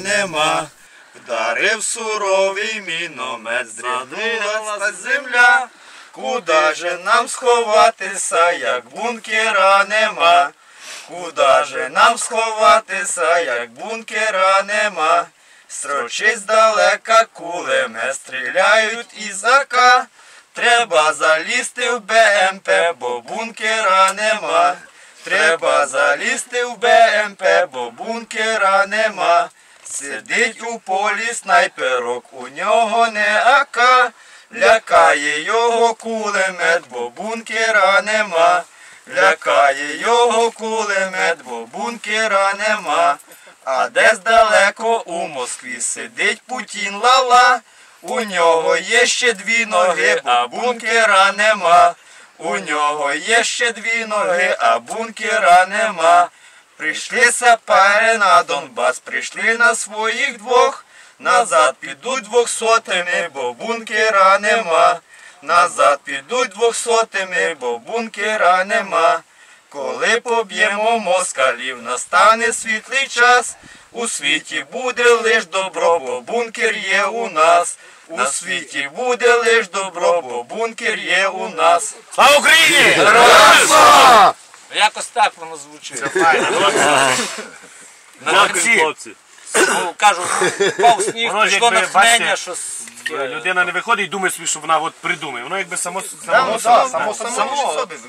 нема. Вдарив суровий міномет, здригнулась земля. Куда же нам сховатися, як бункера нема? Куда же нам сховатися, як бункера нема? Строчить здалека кулемет, стріляють із АК. Треба залізти в БМП, бо бункера нема. Треба залізти в БМП, бо бункера нема. Сидить у полі снайперок, у нього не АК. Лякає його кулемет, бо бункера нема. Лякає його кулемет, бо бункера нема. А десь далеко у Москві сидить Путін лала. У нього є ще дві ноги, а бункера нема. У нього є ще дві ноги, а бункера нема. Прийшли сапари на Донбас, прийшли на своїх двох. Назад підуть двохсотими, бо бункера нема. Назад підуть двохсотими, бо бункера нема. Коли поб'ємо москалів, настане світлий час. У світі буде лиш добро, бо бункер є у нас. У світі буде лиш добро, бо бункер є у нас. Слава Україні! Якось так воно звучить. Це Дякую, кінці, хлопці. Кажу, кажуть, впав сніг, Воно ж пішло якби, натхнення, бачите, щось. Людина не виходить і думає собі, що вона от придумає. Воно якби само Само, само, само, само, само,